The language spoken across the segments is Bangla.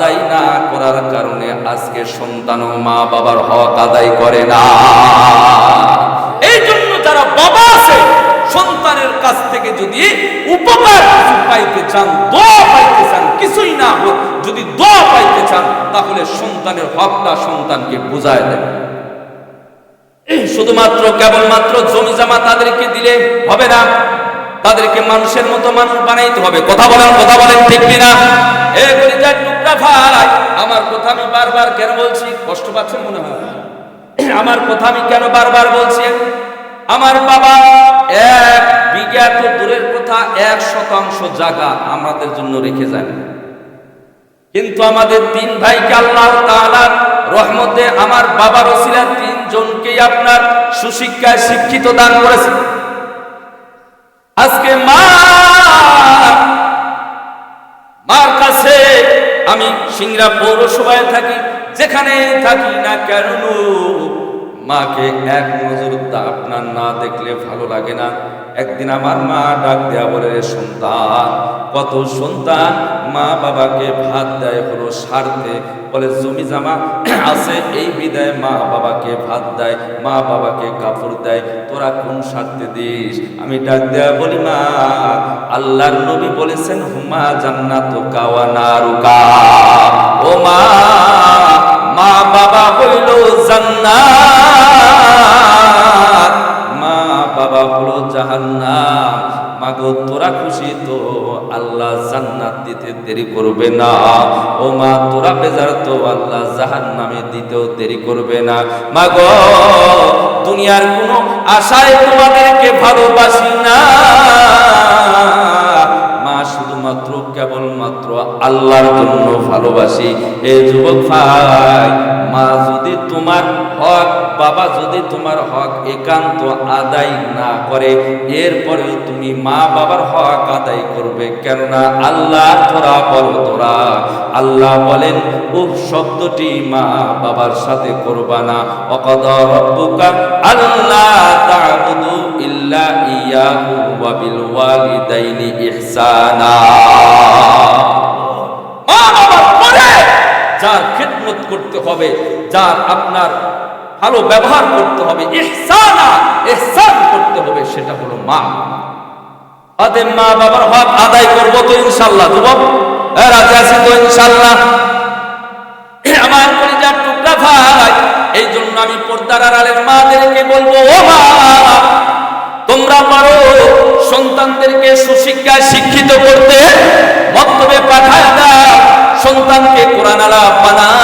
আদায় না করার কারণে আজকে সন্তান মা বাবার হক আদায় করে না। এই জন্য যারা বাবা আছে, সন্তানের কাছ থেকে যদি উপকার কিছু পাইতে চান, দোয়া পাইতে চান, কিছুই না হোক, যদি দোয়া পাইতে চান, তাহলে সন্তানের হকটা সন্তানকে বুঝায় দেন। শুধুমাত্র কেবলমাত্র জমি জামা তাদেরকে দিলে হবে না। তাদেরকে মানুষের মতো মানুষ বানাইতে হবে। কথা বলেন কথা বলেন ঠিক কিনা? এ কলিজার টুকরা ভাই আমার কথা আমি বারবার কেন বলছি? কষ্ট মনে হয়? আমার কথা আমি কেন বারবার বলছি? আমার বাবা এক দূরের কথা, এক শতাংশ জায়গা আমাদের জন্য রেখে কিন্তু আমাদের তিন ভাইকে আল্লাহ তাআলার রহমতে আমার বাবার তিনজনকেই আপনার সুশিক্ষায় শিক্ষিত দান করেছে আজকে মা আমি সিংরা পৌরসভায় থাকি যেখানে থাকি না কেন মাকে এক নজর আপনার না দেখলে ভালো লাগে না। একদিন আমার মা ডাক দেয়া বলে সন্তান, কত সন্তান। মা বাবাকে ভাত দেয় হলো স্বার্থে বলে, জমি জামা আছে, এই বিদায় মা বাবাকে ভাত দেয়, মা বাবাকে কাপড় দেয়। তোরা কোন স্বার্থে দিস? আমি ডাক দেয়া বলি, মা, আল্লাহর নবী বলেছেন, হুমা জান্নাত কাওয়া নারুকা। ও মা মা বাবা হইল জান্নাত। খুশি তো আল্লাহ জান্নাত দিতে দেরি করবে না। ও মা, তোরা বেজার তো আল্লাহ জাহান নামে দিতেও দেরি করবে না। মা গ, দুনিয়ার কোনো আশায় তোমাদেরকে ভালোবাসি না। মা শুধুমাত্র কেবলমাত্র আল্লাহর জন্য ভালোবাসি। এ যুবক ভাই, মা যদি তোমার হক, বাবা যদি তোমার হক একান্ত আদায় না করে, এরপরেও তুমি মা বাবার হক আদায় করবে। কেননা আল্লাহ তোরা বলো তোরা আল্লাহ বলেন, ও শব্দটি মা বাবার সাথে করবা না। অকদ রব্বুকা আল্লাহ তা'বুদু ইল্লা ইয়াহু ওয়া বিল ওয়ালিদাইনি যার খেদমত করতে হবে, যার আপনার ভালো ব্যবহার করতে হবে ইহসানা ইহসান করতে হবে, সেটা হলো মা। অতএব মা বাবার হক আদায় করব তো ইনশাআল্লাহ, যুবক। রাজি আছি তো ইনশাআল্লাহ। আমার পরিবার টুকরা ভাই এই জন্য আমি পর্দার আড়ালের মাদেরকে বলব, ও মা তোমরা পারো সন্তানদেরকে সুশিক্ষায় শিক্ষিত করতে। মক্তবে পাঠায় দাও, সন্তানকে কোরআন বানাও।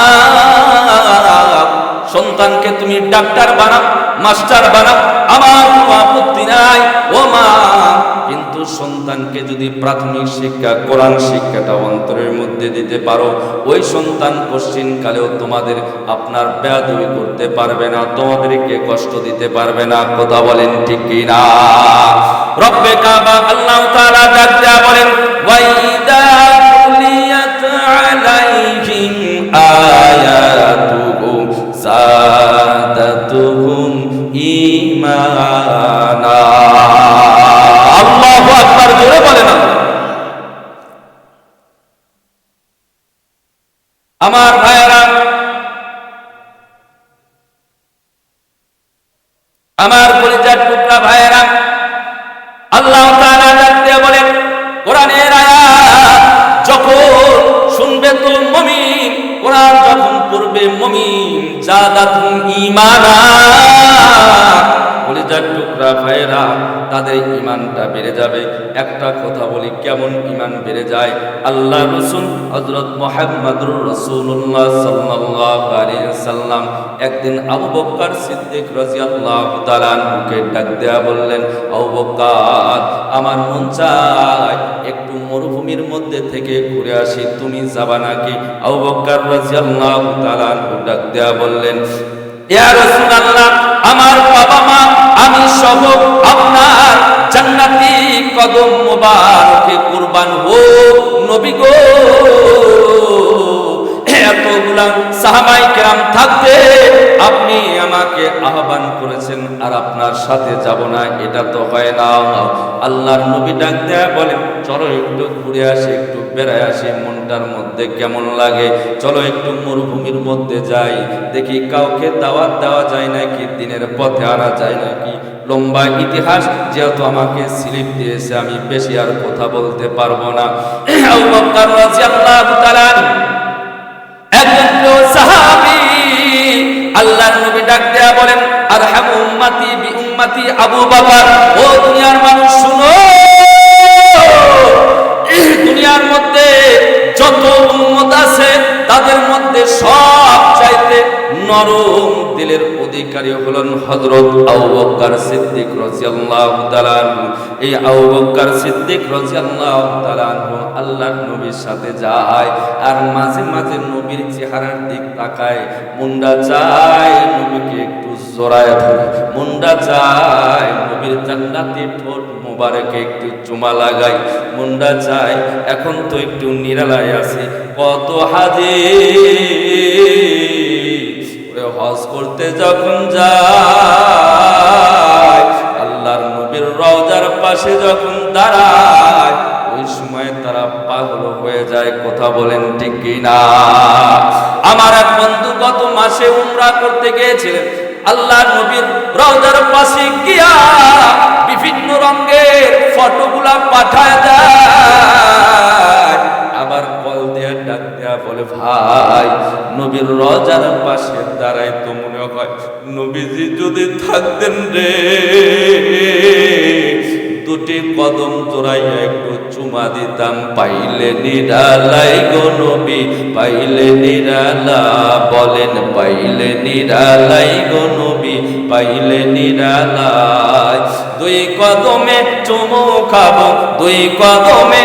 সন্তানকে তুমি ডাক্তার বানাও, মাস্টার বানাও। আমার আপত্তি নাই, ও মা সন্তানকে যদি প্রাথমিক শিক্ষা, কোরআন শিক্ষাটা অন্তরের মধ্যে দিতে পারো, ওই সন্তান পশ্চিম কালেও তোমাদের আপনার বেয়াদবি করতে পারবে না, তোমাদেরকে কষ্ট দিতে পারবে না, কথা বলেন ঠিক কি না? রব্বে কাবা, আল্লাহ তাআলা দেয়া বলেন, ওয়াইদা তুলিয়াত আলাইহিম আয়াতুহু সাদাতুহুম ঈমানা। জোরে বলে না। আমার ভাইয়েরা, আমার পরিচার টুকরা ভাইয়েরা, আল্লাহ দিয়ে বলেন, কোরআনের যখন শুনবে তো মুমিন, কোরআন যখন পড়বে মুমিন কলিজার টুকরা ভাইয়েরা তাদের ইমানটা বেড়ে যাবে। একটা কথা বলি, কেমন ইমান বেড়ে যায়? আল্লাহ রসুল হজরত মোহাম্মদুর রসুল্লাহ আলাইহি সাল্লাম একদিন আবু বক্কর সিদ্দিক রাদিয়াল্লাহু তাআলা মুখে ডাক দেয়া বললেন, আবু বক্কর, আমার মন চায় একটু মরুভূমির মধ্যে থেকে ঘুরে আসি। তুমি যাবা নাকি? আবু বক্কর রাদিয়াল্লাহু তাআলা ডাক দেয়া বললেন, ইয়া রাসূলুল্লাহ, আমার বাবা মা আমি সব আপনার জান্নাতি কদম মোবারকে কুরবান হো নবী গো। এতগুলা সাহাবাই কেরাম থাকতে আপনি আমাকে আহ্বান করেছেন আর আপনার সাথে যাব না, এটা তো হয় না। আল্লাহর নবী ডাক দেয়া বলেন, চলো একটু ঘুরে আসি, একটু বেড়ায় আসি, মনটার মধ্যে কেমন লাগে? চলো একটু মরুভূমির মধ্যে যাই, দেখি কাউকে দাওয়াত দেওয়া যায় নাকি, দিনের পথে আনা যায় নাকি? লম্বা ইতিহাস, যেহেতু আমাকে স্লিপ দিয়েছে, আমি বেশি আর কথা বলতে পারব না। একজন সাহাবী আল্লাহর নবী ডাক দেয়া বলেন, আরহাম উম্মাতি বি উম্মাতি আবু বাবা ও দুনিয়ার মানুষ, শুনো। এই দুনিয়ার মধ্যে যত উম্মত আছে, তাদের মধ্যে সব নরম দিলের অধিকারী হলেন হযরত আবু বকর সিদ্দিক রাদিয়াল্লাহু তাআলা এই আবু বকর সিদ্দিক রাদিয়াল্লাহু তাআলা আল্লাহর নবীর সাথে যায় আর মাঝে মাঝে নবীর চেহারার দিক তাকায়। মুন্ডা চায় নবীকে একটু জড়ায় ধরে। মুন্ডা চায় নবীর জান্নাতি ঠোঁট মোবারকে একটু চুমা লাগাই মুন্ডা চায়, এখন তো একটু নিরালায় আছে। কত হাজি ওরে হজ করতে যখন যায়, আল্লাহর নবীর রওজার পাশে যখন দাঁড়ায়, ওই সময় তারা পাগল হয়ে যায়, কথা বলেন ঠিক কিনা? আমার এক বন্ধু গত মাসে উমরা করতে গিয়েছিলেন। আল্লাহ নবীর রওজার পাশে গিয়া বিভিন্ন রঙের ফটোগুলা পাঠায় দেয়। বলে, ভাই, নবীর রজার পাশে দাঁড়ায় তো মনে হয় নবীজি যদি থাকতেন রে। দুটি কদম জোড়াইয়া একটু চুমা দিতাম, পাইলে নিরালাই গো নবী, পাইলে নিরালা। বলেন, পাইলে নিরালাই গো নবী, পাইলে নিরালাই। দুই কদমে চুমু খাব, দুই কদমে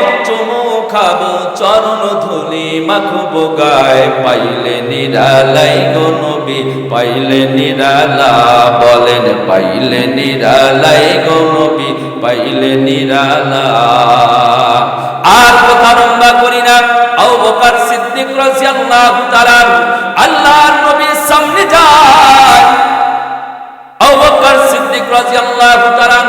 খাব চরণ ধুলি মাখবো গায়। পাইলে নিরালাই গো পাইলে নিরালা বলেন, পাইলে নিরালাই গো পাইলে নিরালা। আর কথা লম্বা করি না, আবু বকর সিদ্দিক রাদিয়াল্লাহু তাআলা আল্লাহর নবীর সামনে যায়। আবু বকর সিদ্দিক রাদিয়াল্লাহু তাআলা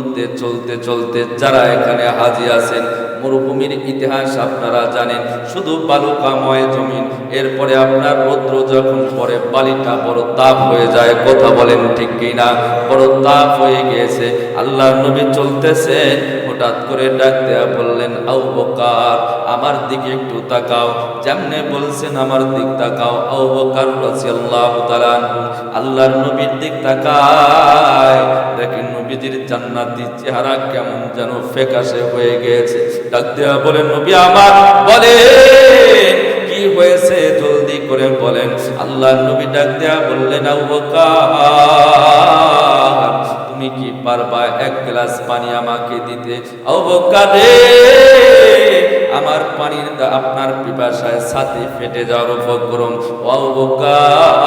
মধ্যে চলতে চলতে যারা এখানে হাজি আছেন, মরুভূমির ইতিহাস আপনারা জানেন। শুধু বালুকাময় জমিন, এরপরে আপনার রৌদ্র যখন পরে, বালিটা বড় তাপ হয়ে যায়। কথা বলেন ঠিক কিনা? বড় তাপ হয়ে গিয়েছে। আল্লাহ নবী চলতেছেন হঠাৎ করে ডাক দেয়া বললেন আউ বকার, আমার দিকে একটু তাকাও। যেমনে বলছেন, আমার দিক তাকাও। আউ বকার রাদিয়াল্লাহু তাআলা আল্লাহর নবীর দিক তাকায়। দেখেন নবীজির জান্নাতি চেহারা কেমন যেন ফেকাশে হয়ে গেছে। ডাক দেয়া বলেন, নবী আমার বলে কি হয়েছে জলদি করে বলেন। আল্লাহর নবী ডাক দেয়া বললেন আউ বকার তুমি কি পারবা? এক গ্লাস পানি আমাকে দিতে। আমার পানির আপনার পিপাসায় সাথে ফেটে যাওয়ার উপক্রম। অবকার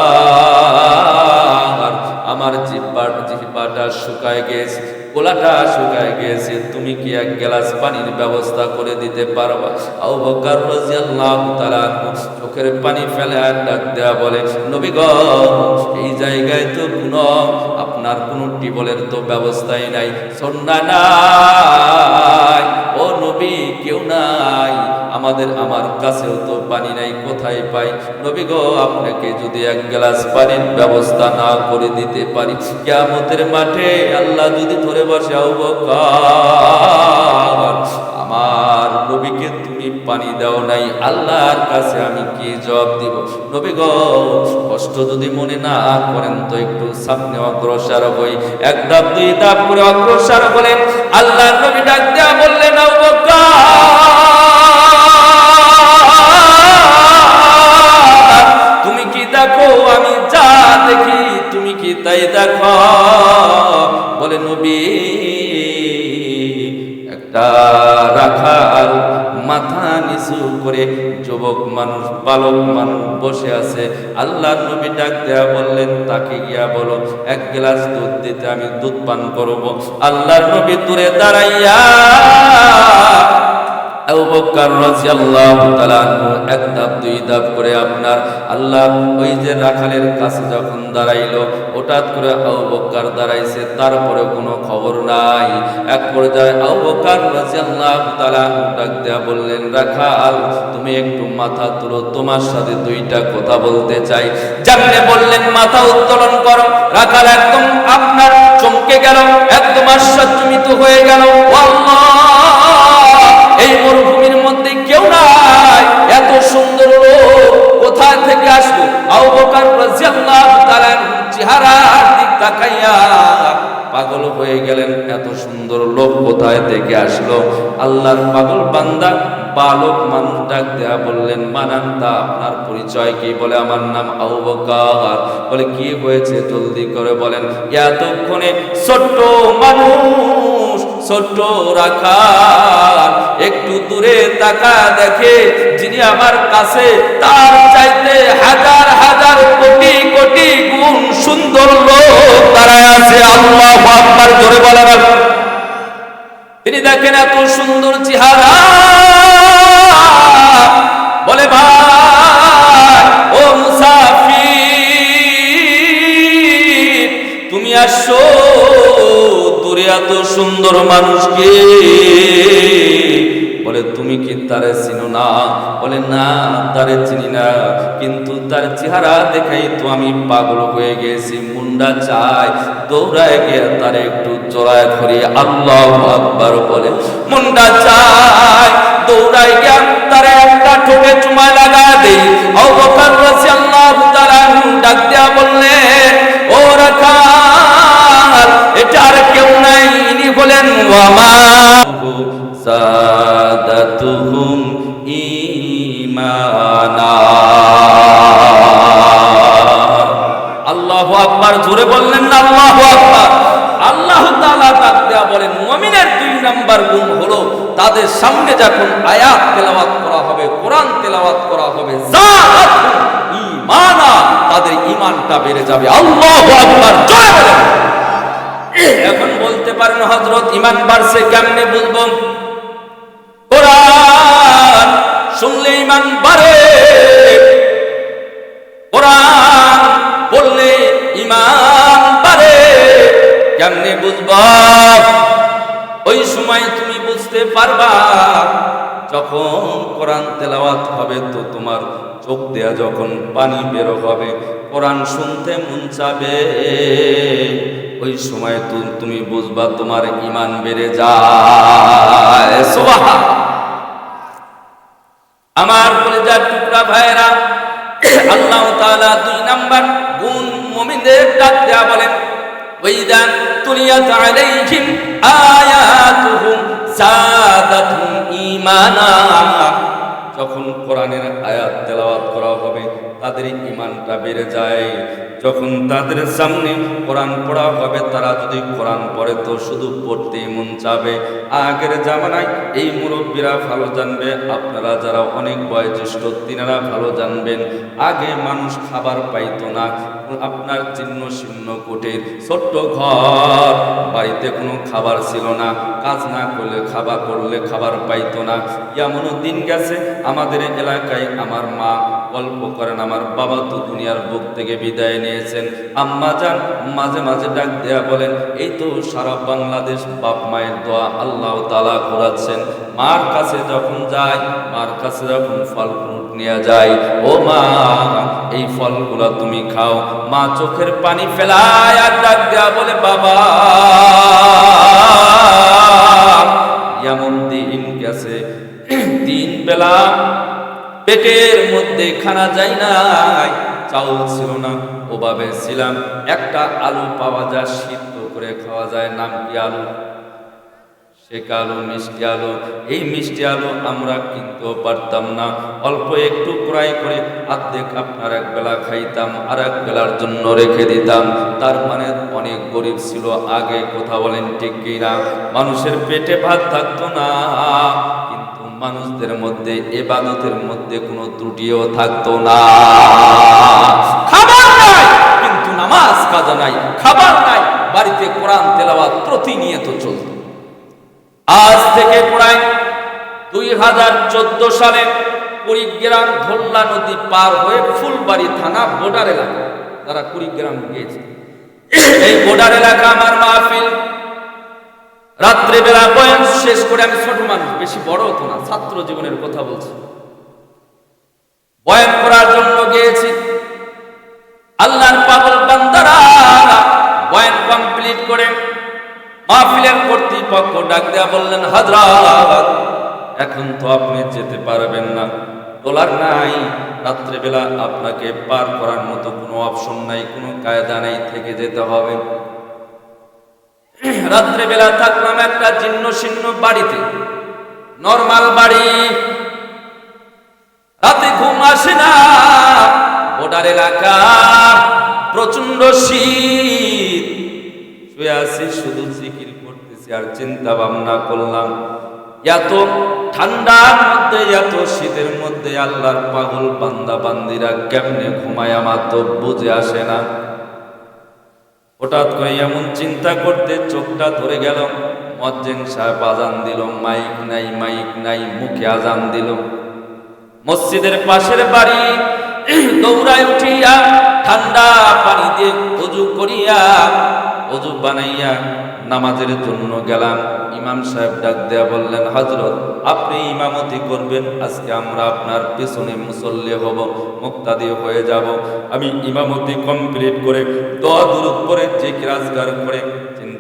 আমার জিব্বার জিব্বাটা শুকায় গেছে, গোলাটা শুকায় গিয়েছে তুমি কি এক গ্লাস পানির ব্যবস্থা করে দিতে পারবা? আবু বকর রাদিয়াল্লাহু তাআলা চোখের পানি ফেলে আর ডাক দেয়া বলে, নবী এই জায়গায় তো কোনো, আপনার কোনো টিবলের তো ব্যবস্থাই নাই সন্না নাই। ও নবী, কেউ নাই। আমাদের, আমার কাছেও পাই। নবী গো, আপনাকে যদি এক গ্লাস পানির ব্যবস্থা না করে দিতে পারি, কিয়ামতের মাঠে আল্লাহ যদি ধরে বসে আবু আমার নবীকে তুমি পানি দাও নাই, আল্লাহর কাছে আমি কি জবাব দিব? নবী গো, কষ্ট যদি মনে না করেন তো একটু সামনে অগ্রসর হই। এক ধাপ, দুই ধাপ করে অগ্রসর হলেন। আল্লাহ নবী ডাক দেয়া বললেন দেখি, তুমি কি তাই দেখো? বলে, নবী, একটা রাখাল মাথা নিচু করে যুবক মানুষ বালক মানুষ বসে আছে। আল্লাহ নবী ডাক দেয়া বললেন, তাকে গিয়া বলো, এক গ্লাস দুধ দিতে আমি দুধ পান করব। আল্লাহ নবী দূরে দাঁড়াইয়া এক ধাপ, দুই ধাপ করে আপনার আল্লাহ ওই যে কাছে যখন হঠাৎ করে দাঁড়াইছে তারপরে কোনো খবর নাই। এক পর্যায়ে আবু বকর রাদিয়াল্লাহু তাআলা আনহু ডাক দেয়া বললেন, রাখাল, তুমি একটু মাথা তুলো, তোমার সাথে দুইটা কথা বলতে চাই। যেমনি বললেন, মাথা উত্তোলন করো। রাখাল একদম আপনার চমকে গেল, একদম আশ্চর্যজনিত হয়ে গেল। পাগল হয়ে গেলেন। এত সুন্দর লোক কোথায় থেকে আসলো? আল্লাহর পাগল বান্দা, বালক মানুষ ডাক দেয়া বললেন মানান্তা আপনার পরিচয় কি? বলে, আমার নাম আবু বকর। বলে, কি হয়েছে? জলদি করে বলেন, এতক্ষণে ছোট্ট মানুষ ছোট্ট রাখাল, একটু দূরে তাকা দেখে যিনি আমার কাছে, তার চাইতে হাজার হাজার কোটি কোটি গুণ সুন্দর লোক তারা আছে। আল্লাহ আকবার, জোরে বলেন। তিনি দেখেন এত সুন্দর চেহারা। বলে, ভাই, ও মুসাফির, তুমি দূরে এত সুন্দর মানুষকে। বলে, তুমি কি তারে চিনো না? বলে, না, তারে চিনি না। কিন্তু তার চেহারা দেখাই তো আমি পাগল হয়ে গেছি। মুন্ডা চাই, দৌড়ায় গিয়ে তারে একটু জড়ায় ধরি। আল্লাহ আকবার বলে, মুন্ডা চাই, দৌড়ায় গিয়া তারে একটা ঠোঁটে চুমা লাগা দেই। অবকার রাজি আল্লাহ তারা ডাক দেয়া বললেন ও রাখাল, এটা আর কেউ ওয়ামা সাদাতুহুম ঈমানা আল্লাহু আকবার, জোরে বললেন না, আল্লাহু আকবার। আল্লাহ তাআলা ডাক দেয়া বলেন, মুমিনের দুই নাম্বার গুণ হলো তাদের সামনে যখন আয়াত তেলাওয়াত করা হবে, কোরআন তেলাওয়াত করা হবে ঈমানা, তাদের ঈমানটা বেড়ে যাবে। আল্লাহু আকবার, জোরে বলেন। বলতে ইমান বাড়ছে কেমনে বুঝব কোরআন শুনলে ইমান বাড়ে। কোরআন পড়লে ঈমান বাড়ে। কেমনে বুঝবা? ওই সময় তুমি বুঝতে পারবা, যখন কোরআন তেলাওয়াত হবে তো তোমার চোখ দেয়া যখন পানি বেরো হবে কোরআন শুনতে মন চাবে। ওই সময় তুমি বুঝবা তোমার ইমান বেড়ে যায়। আমার কলেজার টুকরা ভাইরা আল্লাহ তাআলা দুই নাম্বার গুণ মুমিনদের ডাক দেয়া বলেন ওইদান তুলিয়াত আলাইহিম আয়াতুহুম জাদাতুহুম ঈমানা। যখন কোরআনের আয়াত তেলাওয়াত করা হবে তাদের ইমানটা বেড়ে যায়। যখন তাদের সামনে কোরআন পড়া হবে, তারা যদি কোরআন পড়ে তো শুধু পড়তেই মন চাবে। আগের জামানায় এই মুরব্বীরা ভালো জানবে, আপনারা যারা অনেক বয়োজ্যেষ্ঠ, তিনারা ভালো জানবেন। আগে মানুষ খাবার পাইতো না, আপনার চিহ্ন শীর্ণ কোটের, ছোট্ট ঘর, বাড়িতে কোনো খাবার ছিল না, কাজ না করলে খাবার করলে খাবার পাইতো না। এমনও দিন গেছে, আমাদের এলাকায় আমার মা গল্প করেন। আমার বাবা তো দুনিয়ার বুক থেকে বিদায় নিয়েছেন। আম্মা যান, মাঝে মাঝে ডাক দেয়া বলেন, এই তো সারা বাংলাদেশ বাপ মায়ের দোয়া আল্লাহ তালা ঘোরাচ্ছেন। মার কাছে যখন যায় মার কাছে যখন ফল ফ্রুট নিয়ে যায় ও মা, এই ফলগুলো তুমি খাও। মা চোখের পানি ফেলায় আর ডাক দেয়া বলে, বাবা, এমন দিন গেছে দিন বেলা পেটের মধ্যে খানা যায় নাই। চাউল ছিল না, ওভাবে ছিলাম। একটা আলু পাওয়া যায়, সিদ্ধ করে খাওয়া যায়। নাম কি আলু? শেখা আলু? মিষ্টি আলু। এই মিষ্টি আলু আমরা কিনতেও পারতাম না। অল্প একটু ক্রয় করে অর্ধেক আপনার এক বেলা খাইতাম, আর এক বেলার জন্য রেখে দিতাম। তার মানে অনেক গরিব ছিল, আগে কথা বলেন ঠিক কিনা? মানুষের পেটে ভাত থাকতো না। কিন্তু মানুষদের মধ্যে, এবাদতের মধ্যে কোনো ত্রুটিও থাকতো না। খাবার নাই, কিন্তু নামাজ কাজা নাই, খাবার নাই, বাড়িতে কোরআন, তেলাওয়াত প্রতিনিয়ত চলত। আজ থেকে প্রায় দুই হাজার চোদ্দ সালে কুড়িগ্রাম ধোল্লা নদী পার হয়ে ফুলবাড়ি থানা বর্ডার এলাকা, তারা কুড়িগ্রাম গিয়েছে। এই বর্ডার এলাকা আমার মাহফিল রাত্রেবেলা বয়ান শেষ করে আমি ছোট মানুষ, বেশি বড় হতো না, ছাত্র জীবনের কথা বলছি। বয়ান করার জন্য গিয়েছি। আল্লাহর পাগল বান্দারা বয়ান কমপ্লিট করে মাহফিলের কর্তৃপক্ষ ডাক দেয়া বললেন, হাজরাত, এখন তো আপনি যেতে পারবেন না। তোলার নাই। রাত্রেবেলা আপনাকে পার করার মতো কোনো অপশন নাই, কোনো কায়দা নেই, থেকে যেতে হবে। রাত্রেবেলা থাকলাম একটা জীর্ণ শীর্ণ বাড়িতে। নর্মাল বাড়ি। রাতে ঘুম আসে না। বর্ডার এলাকা। প্রচণ্ড শীত। শুয়ে আছি, শুধু জিকির করতেছি আর চিন্তা ভাবনা করলাম, এত ঠান্ডার মধ্যে, এত শীতের মধ্যে আল্লাহর পাগল বান্দা বান্দিরা কেমনে ঘুমায় আমার তো বুঝে আসে না। হঠাৎ করে এমন চিন্তা করতে চোখটা ধরে গেল। মজ্জেন সাহেব আজান দিল, মাইক নাই মাইক নাই, মুখে আজান দিল। মসজিদের পাশের বাড়ি দৌড়ায় উঠিয়া ঠান্ডা পানি দিয়ে করিয়া অজু বানাইয়া নামাজের জন্য গেলাম। ইমাম সাহেব ডাক দেয়া বললেন, হজরত, আপনি ইমামতি করবেন, আজকে আমরা আপনার পেছনে মুসল্লি হব, মুক্তাদি হয়ে যাব। আমি ইমামতি কমপ্লিট করে দোয়া দূর করে যে কাজগার করে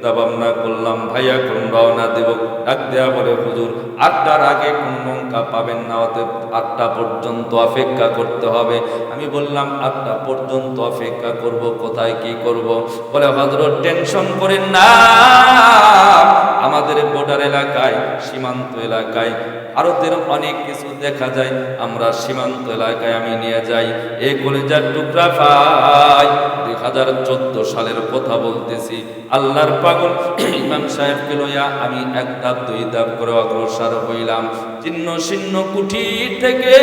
চিন্তা ভাবনা করলাম, ভাইয়া, কোন ভাবনা দেব? ডাক দেয়া বলে হুজুর, আটটার আগে কোন নৌকা পাবেন না, অতএব আটটা পর্যন্ত অপেক্ষা করতে হবে। আমি বললাম, আটটা পর্যন্ত অপেক্ষা করব, কোথায় কি করব? বলে হজরত টেনশন করেন না। আমাদের বর্ডার এলাকায়, সীমান্ত এলাকায় ভারতের অনেক কিছু দেখা যায়, আমরা সীমান্ত এলাকায় আমি নিয়ে যাই। এই কলেজার টুকরা পাই। দুই হাজার চোদ্দ সালের কথা বলতেছি, আল্লাহর পাগল ইমাম সাহেবকে লইয়া আমি এক ধাপ, দুই ধাপ করে অগ্রসর হইলাম। চিহ্ন শীর্ণ কুঠি থেকে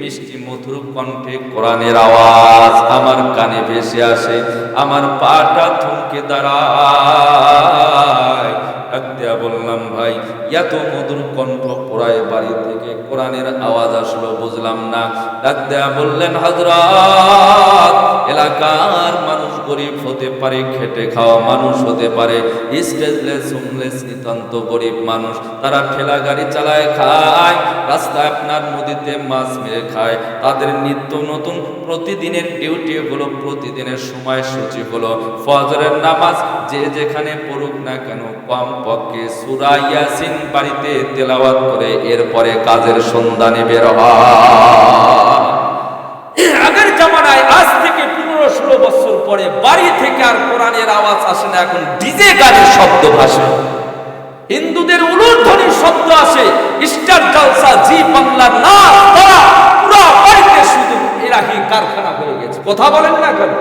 মিষ্টি মধুর কণ্ঠে কোরআনের আওয়াজ আমার কানে ভেসে আসে, আমার পাটা থমকে দাঁড়ায়। ডাক বললাম, ভাই, এত মধুর কণ্ঠ পড়ায় বাড়ি থেকে কোরআনের আওয়াজ আসলো, বুঝলাম না। ডাক বললেন হজরত এলাকার মানুষ গরিব হতে পারে, খেটে খাওয়া মানুষ হতে পারে, স্টেজলেস, হোমলেস, নিতান্ত গরিব মানুষ। তারা ঠেলা গাড়ি চালায়, খায়, রাস্তায় আপনার নদীতে মাছ মেরে খায়। তাদের নিত্য নতুন প্রতিদিনের ডিউটি হলো, প্রতিদিনের সময়সূচি হলো। ফজরের নামাজ যে যেখানে পড়ুক না কেন, কম পক্ষে সুরা ইয়াসিন বাড়িতে তেলাওয়াত করে, এরপরে কাজের সন্ধানে বের আগের জামানায় আজ থেকে পনেরো ষোলো বছর পরে বাড়ি থেকে আর কোরআনের আওয়াজ আসে না, এখন ডিজে গানের শব্দ ভাসে। হিন্দুদের উলুধ্বনির শব্দ আসে, স্টার জলসা, জি বাংলা, না, তারা পুরো বাড়িতে শুধু এরাহি কারখানা হয়ে গেছে। কথা বলেন না কেন?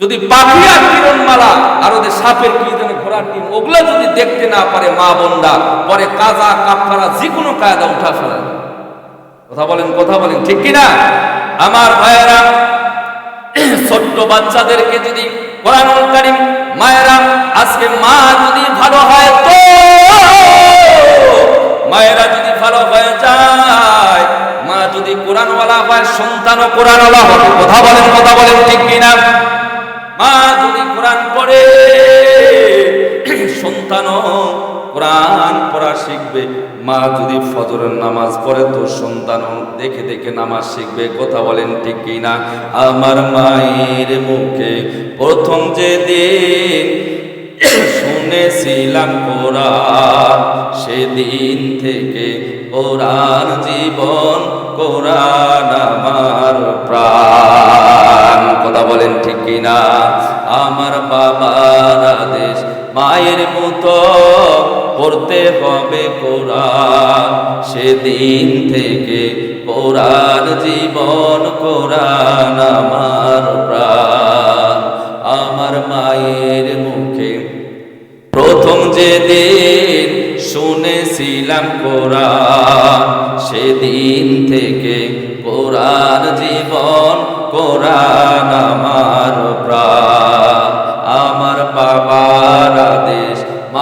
যদি পাখি আর কিরণমালা, আর ওদের সাপের কি ঘোড়ার টিম ওগুলো যদি দেখতে না পারে মা বোনরা, পরে কাজা কাপড়া যে কোনো কায়দা উঠা ফেলা কথা বলেন কথা বলেন, ঠিক কিনা? আমার ভাইয়েরা, ছোট্ট বাচ্চাদেরকে যদি কোরআনুল কারীম, মায়েরা, আজকে মা যদি ভালো হয় তো মায়েরা যদি ভালো হয়ে যায়, মা যদি কোরআনওয়ালা হয়, সন্তানও কোরআনওয়ালা হবে। কথা বলেন কথা বলেন, ঠিক কিনা? মা যদি কোরআন পড়ে সন্তানও কোরআন পড়া শিখবে। মা যদি ফজরের নামাজ পড়ে তো সন্তানও দেখে দেখে নামাজ শিখবে, কথা বলেন ঠিক কিনা? আমার মায়ের মুখে প্রথম যে দিন শুনেছিলাম কোরআন, সেদিন থেকে কোরআন জীবন, কোরআন আমার প্রাণ। কথা বলেন ঠিক কিনা? আমার বাবার আদেশ মায়ের মতো পড়তে হবে কোরআন। সেদিন থেকে কোরআন জীবন, কোরআন আমার প্রাণ। আমার মায়ের মুখে প্রথম যে দিন শুনে দিলাম কোরআন, সেদিন থেকে কোরআন জীবন, কোরআন আমার প্রাণ।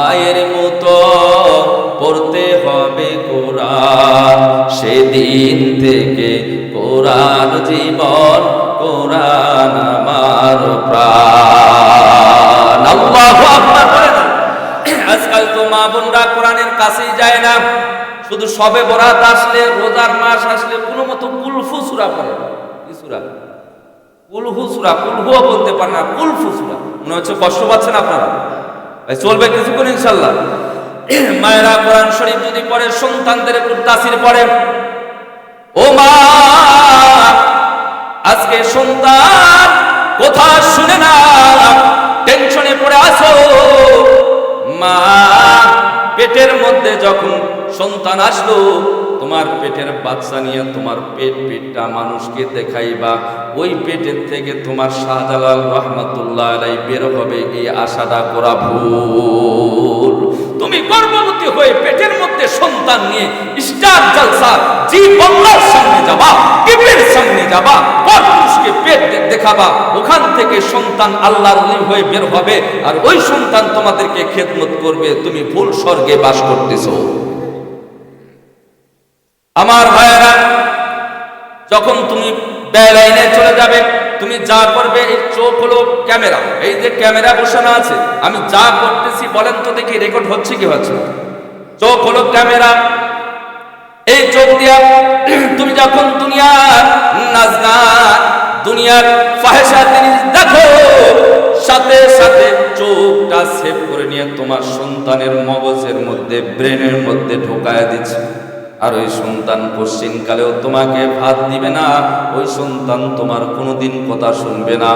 মায়ের মতো পড়তে হবে কোরআন। সেদিন থেকে কোরআন জীবন, কোরআন আমার প্রাণ। আজকাল তো মা বোনরা কোরআনের কাছেই যায় না। শুধু সবে বরাত আসলে, রোজার মাস আসলে, কোনো মতো কুলফু সুরা পড়ে। কি সুরা? কুলহু সুরা কুলহুও বলতে পারে না, কুলফু সুরা। মনে হচ্ছে কষ্ট পাচ্ছেন আপনারা? চলবে কিছুক্ষণ ইনশাল্লাহ মায়েরা কোরআন শরীফ যদি পড়ে, সন্তানদের তাসির পড়ে। ও মা, আজকে সন্তান কথা শুনে না? টেনশনে পড়ে আসো মা, পেটের মধ্যে যখন সন্তান আসলো তোমার পেটের বাচ্চা নিয়ে তোমার পেট পেটটা মানুষকে দেখাইবা। ওই পেটের থেকে তোমার শাহজালাল রহমতুল্লাহ আলাই বের হবে এই আশাটা করা ভুল। তুমি গর্ভবতী হয়ে পেটের মধ্যে সন্তান নিয়ে স্টার জলসা জি বল্লার সামনে যাবা টিপের সামনে যাবা মানুষকে পেট দেখাবা। ওখান থেকে সন্তান আল্লাহর হয়ে বের হবে। আর ওই সন্তান তোমাদেরকে খেদমত করবে। তুমি ভুল স্বর্গে বাস করতেছো। আমার ভাইয়েরা, যখন তুমি লাইনে চলে যাবে, তুমি যা করবে, এই চোখ হলো ক্যামেরা। এই যে ক্যামেরা বসানো আছে, আমি যা করতেছি, বলেন তো দেখি রেকর্ড হচ্ছে কি হচ্ছে চোখ হলো ক্যামেরা। এই চোখ দিয়া তুমি যখন দুনিয়ার নাচ গান দুনিয়ার ফাহেসা জিনিস দেখো, সাথে সাথে চোখটা সেভ করে নিয়ে তোমার সন্তানের মগজের মধ্যে ব্রেনের মধ্যে ঢোকায় দিচ্ছে। আর ওই সন্তান পশ্চিমকালেও তোমাকে ভাত দিবে না, ওই সন্তান তোমার কোনোদিন কথা শুনবে না।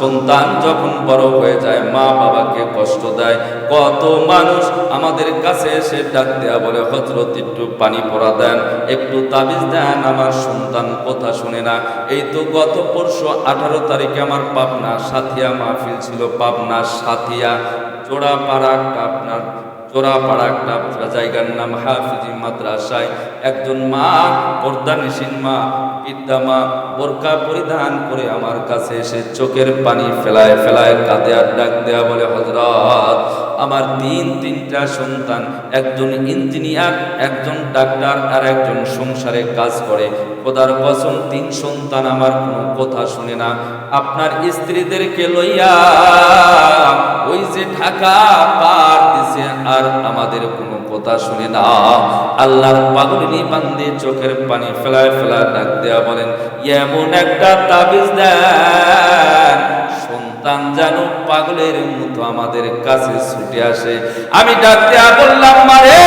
সন্তান যখন বড় হয়ে যায়, মা বাবাকে কষ্ট দেয়, কত মানুষ আমাদের কাছে এসে ডাক দেয়া বলে হজরত একটু পানি পড়া দেন, একটু তাবিজ দেন, আমার সন্তান কথা শুনে না। এই তো গত পরশু আঠারো তারিখে আমার পাবনা সাথিয়া মাহফিল ছিল, পাবনা সাথিয়া, জোড়াপাড়া আপনার জোড়াপাড়া একটা জায়গার নাম হাফিজি মাদ্রাসায়। একজন মা পর্দা নিশিন মা বিদ্যা মা বোরকা পরিধান করে আমার কাছে এসে চোখের পানি ফেলায় ফেলায় কাঁদে আর ডাক দেয়া বলে হজরত আমার তিন, তিনটা সন্তান, একজন ইঞ্জিনিয়ার, একজন ডাক্তার আর একজন সংসারে কাজ করে। খোদার কসম, তিন সন্তান আমার কোনো কথা শুনে না। আপনার স্ত্রীদেরকে লইয়া ওই যে ঢাকা পার দিছে আর আমাদের কোনো কথা শুনে না। আল্লাহর পাগলিনী বান্দে চোখের পানি ফেলায় ফেলায় ডাক দেয়া বলেন, এমন একটা তাবিজ দেন। যেন পাগলের মতো আমাদের কাছে ছুটে আসে। আমি ডাক দেয়া বললাম, মারে!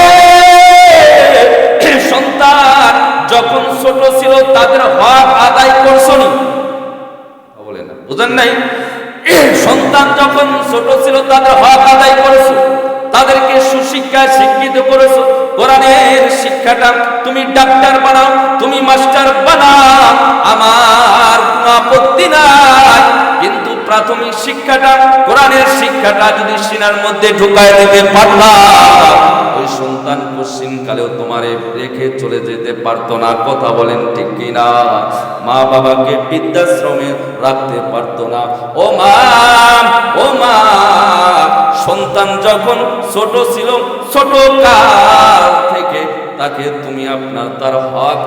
সন্তান, যখন ছোট ছিল, তাদের হক আদায় করছনি। বলে না, বুঝেন নাই? সন্তান যখন ছোট ছিল, তাদের হক আদায় করেছ, তাদেরকে সুশিক্ষা শিক্ষিত করেছ। কোরআনের শিক্ষাটা তুমি ডাক্তার বানাও, তুমি মাস্টার বানাও। আমার আপত্তি নাই। কিন্তু প্রাথমিক শিক্ষাটা, কোরআনের শিক্ষাটা যদি সিনার মধ্যে ঢুকায় দিতে পারলাম ওই সন্তান পশ্চিমকালেও তোমারে রেখে চলে যেতে না। কথা বলেন ঠিক কিনা? মা বাবাকে বৃদ্ধাশ্রমে রাখতে পারতো না। ও মা ও মা, সন্তান যখন ছোট ছিল, ছোট কাল থেকে তাকে তুমি আপনার, তার হক